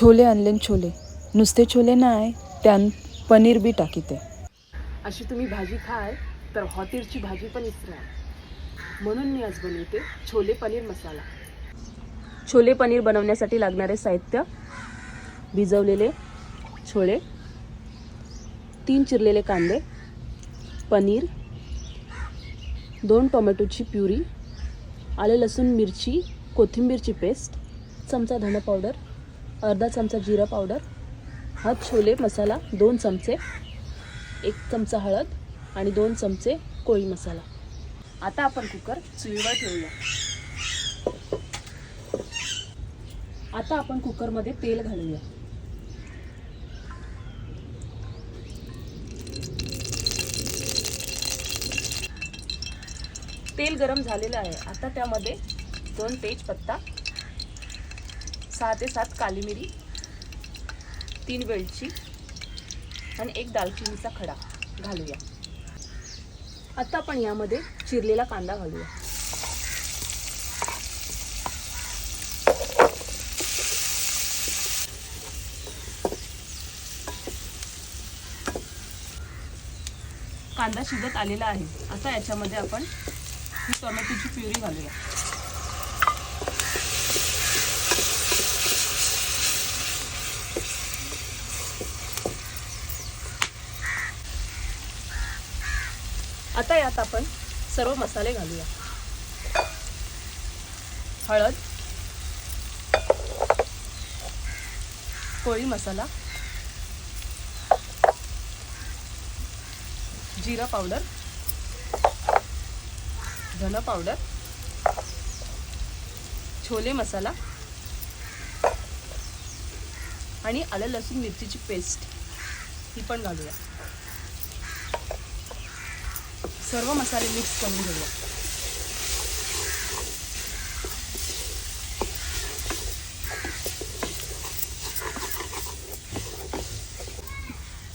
छोले आणले छोले. नुसते छोले नाही त्यान पनीर बी टाकीते. अशी तुम्ही भाजी खाल तर हॉतीरची भाजी पण इसरा म्हणून मी आज बनवते छोले पनीर मसाला. छोले पनीर बनवण्यासाठी लागणारे साहित्य भिजवलेले छोले तीन चिरलेले कांदे पनीर दोन टोमॅटोची प्युरी आले लसूण मिरची कोथिंबीरची पेस्ट चमचा धणं पावडर अर्धा चमचा जिरा पावडर हा छोले मसाला दोन चमचे एक चमचा हळद आणि दोन चमचे कोळी मसाला. आता आपण कुकर चुलीवर ठेवूया. आता आपण कुकरमध्ये तेल घालूया. तेल गरम झालेलं आहे. आता त्यामध्ये दोन तेजपत्ता सहा ते सात काली मिरी तीन वेलची आणि एक दालचिनीचा खडा घालूया. आता आपण यामध्ये चिरलेला कांदा घालूया. कांदा शिजत आलेला आहे. आता याच्यामध्ये आपण टोमॅटोची प्युरी घालूया. आता यात आपण सर्व मसाले घालूया. हळद कोळी मसाला जिरा पावडर धन पावडर छोले मसाला आणि आलं लसूण मिरचीची पेस्ट ही पण घालूया. सर्व मसाले मिक्स करून घेऊया.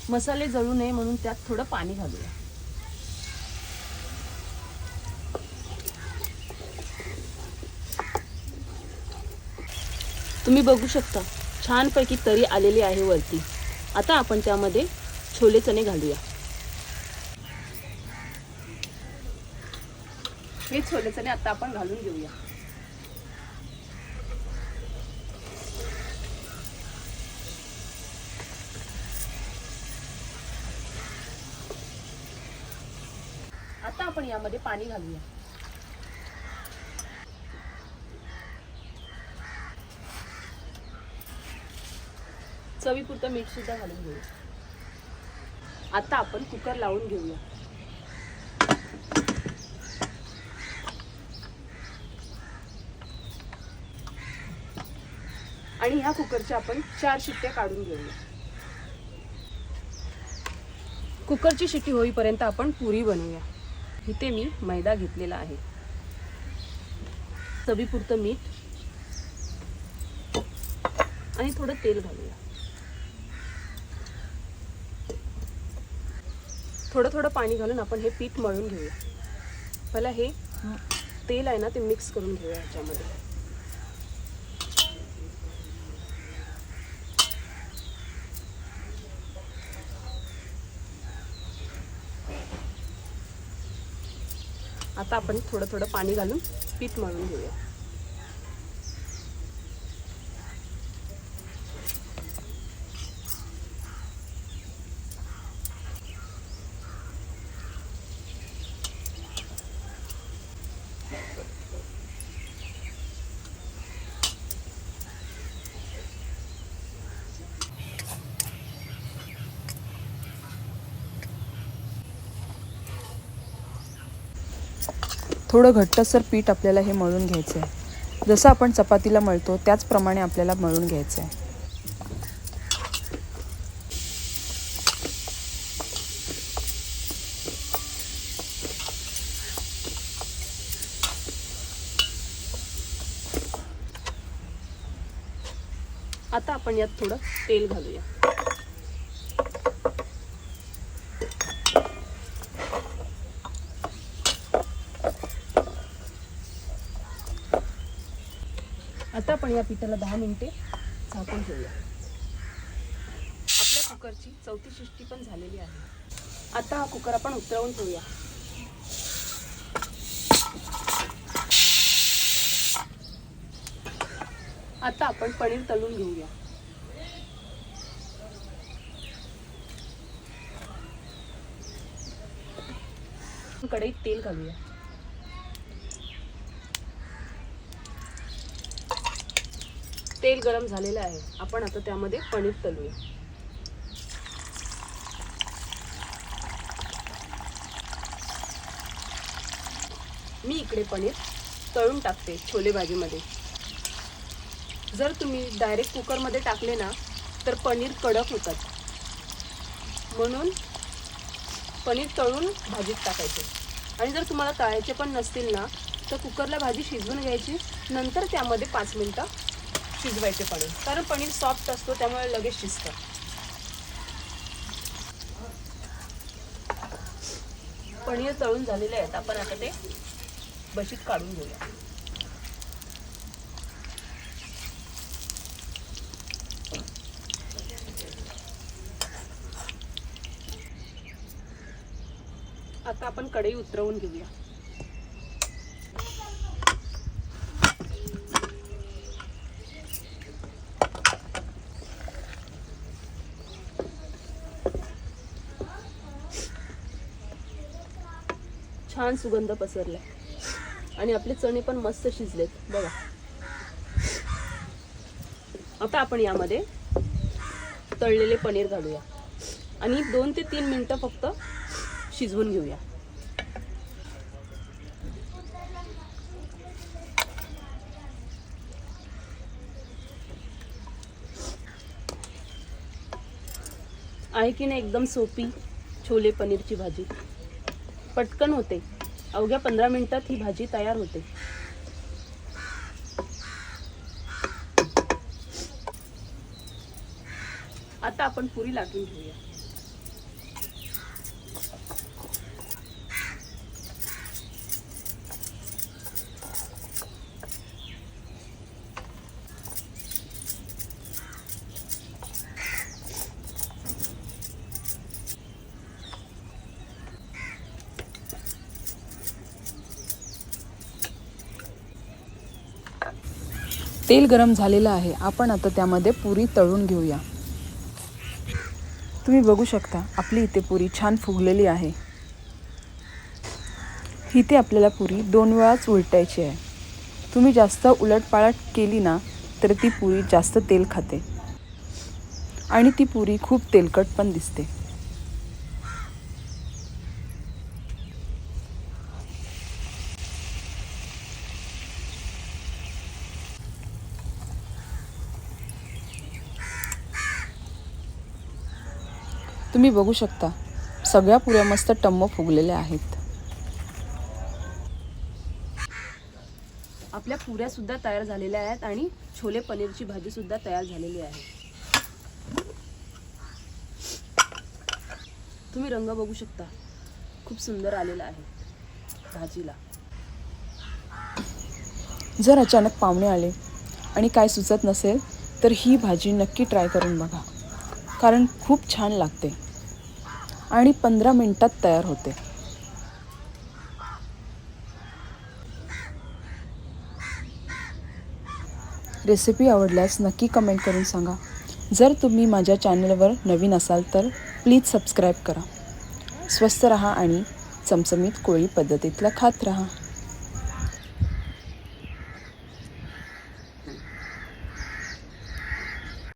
मसाले जळू नये म्हणून त्यात थोडं पाणी घालूया. तुम्ही बघू शकता छानपैकी तरी आलेली आहे वरती. आता आपण त्यामध्ये छोले चणे घालूया. हे छोले चणे आता आपण घालून घेऊया. आता आपण यामध्ये पाणी घालूया. चवीपुरतं मीठ सुद्धा घालून घेऊया. आता आपण कुकर लावून घेऊया. आणि ह्या कुकरच्या आपण चार शिट्ट्या काढून घेऊया. कुकरची शिट्टी होईपर्यंत आपण पुरी बनवूया. इथे मी मैदा घेतलेला आहे. चवीपुरतं मीठ आणि थोडं तेल घालूया. थोडं थोडं पाणी घालून आपण हे पीठ मळून घेऊया. मला हे तेल आहे ना ते मिक्स करून घेऊया ह्याच्यामध्ये आता आपण थोडं थोडं पाणी घालून पीठ मळून घेऊया. थोडं घट्टसर पीठ आपल्याला हे मळून घ्यायचं आहे जसं आपण चपातीला मळतो त्याचप्रमाणे आपल्याला मळून घ्यायचं आहे आता आपण यात थोडं तेल घालूया. आता आपण या पिठाला दहा मिनिटे झाकून ठेवूया. कुकरची चौथी शिष्टी पण झालेली आहे. आता हा कुकर आपण उतरवून ठेवूया. आता आपण पनीर तळून घेऊया. कढईत तेल घालूया. तेल गरम झालेलं आहे. आपण आता त्यामध्ये पनीर तलूया मी इकडे पनीर तळून टाकते छोले भाजीमध्ये. जर तुम्ही डायरेक्ट कुकरमध्ये टाकले ना तर पनीर कडक होतात. म्हणून पनीर तळून भाजीत टाकायचे. आणि जर तुम्हाला तळायचे पण नसतील ना तर कुकरला भाजी शिजवून घ्यायची. नंतर त्यामध्ये पाच मिनटं शिजवायचे पनीर कारण पनीर सॉफ्ट असतो त्यामुळे लगेच शिजतं. पनीर तळून झालेले आहेत. आपण आता ते बशीत काढून घेऊया. आता आपण कढई उतरवून घेऊया. छान सुगंध पसरला. आणि आपले चणे पण मस्त शिजलेत. बघा. आता आपण यामध्ये तळलेले पनीर घालूया. आणि दोन ते तीन मिनटं फक्त शिजवून घेऊया. आहे की नाही एकदम सोपी छोले पनीरची भाजी? पटकन होते. अवघ्या पंधरा मिनिटात ही भाजी तयार होते. आता आपण पुरी लाटून घेऊया. तेल गरम झालेलं आहे. आपण आता त्यामध्ये पुरी तळून घेऊया. तुम्ही बघू शकता आपली इथे पुरी छान फुगलेली आहे. इथे आपल्याला पुरी दोन वेळाच उलटायची आहे. तुम्ही जास्त उलटपालट केली ना तर ती पुरी जास्त तेल खाते. आणि ती पुरी खूप तेलकट पण दिसते. तुम्ही बघू शकता सगळ्या पुऱ्या मस्त टम्म फुगलेल्या आहेत. आपल्या पुऱ्या सुद्धा तयार झालेल्या आहेत आणि छोले पनीरची भाजी सुद्धा तयार झालेली आहे. तुम्ही रंग बघू शकता खूप सुंदर आलेला आहे भाजीला. जर अचानक पाहुणे आले आणि काय सुचत नसेल तर ही भाजी नक्की ट्राय करून बघा. कारण खूप छान लागते. आणि पंधरा मिनटात तयार होते. रेसिपी आवडल्यास नक्की कमेंट करून सांगा. जर तुम्ही माझ्या चॅनलवर नवीन असाल तर प्लीज सबस्क्राईब करा. स्वस्त रहा आणि चमचमीत कोळी पद्धतीतलं खात रहा.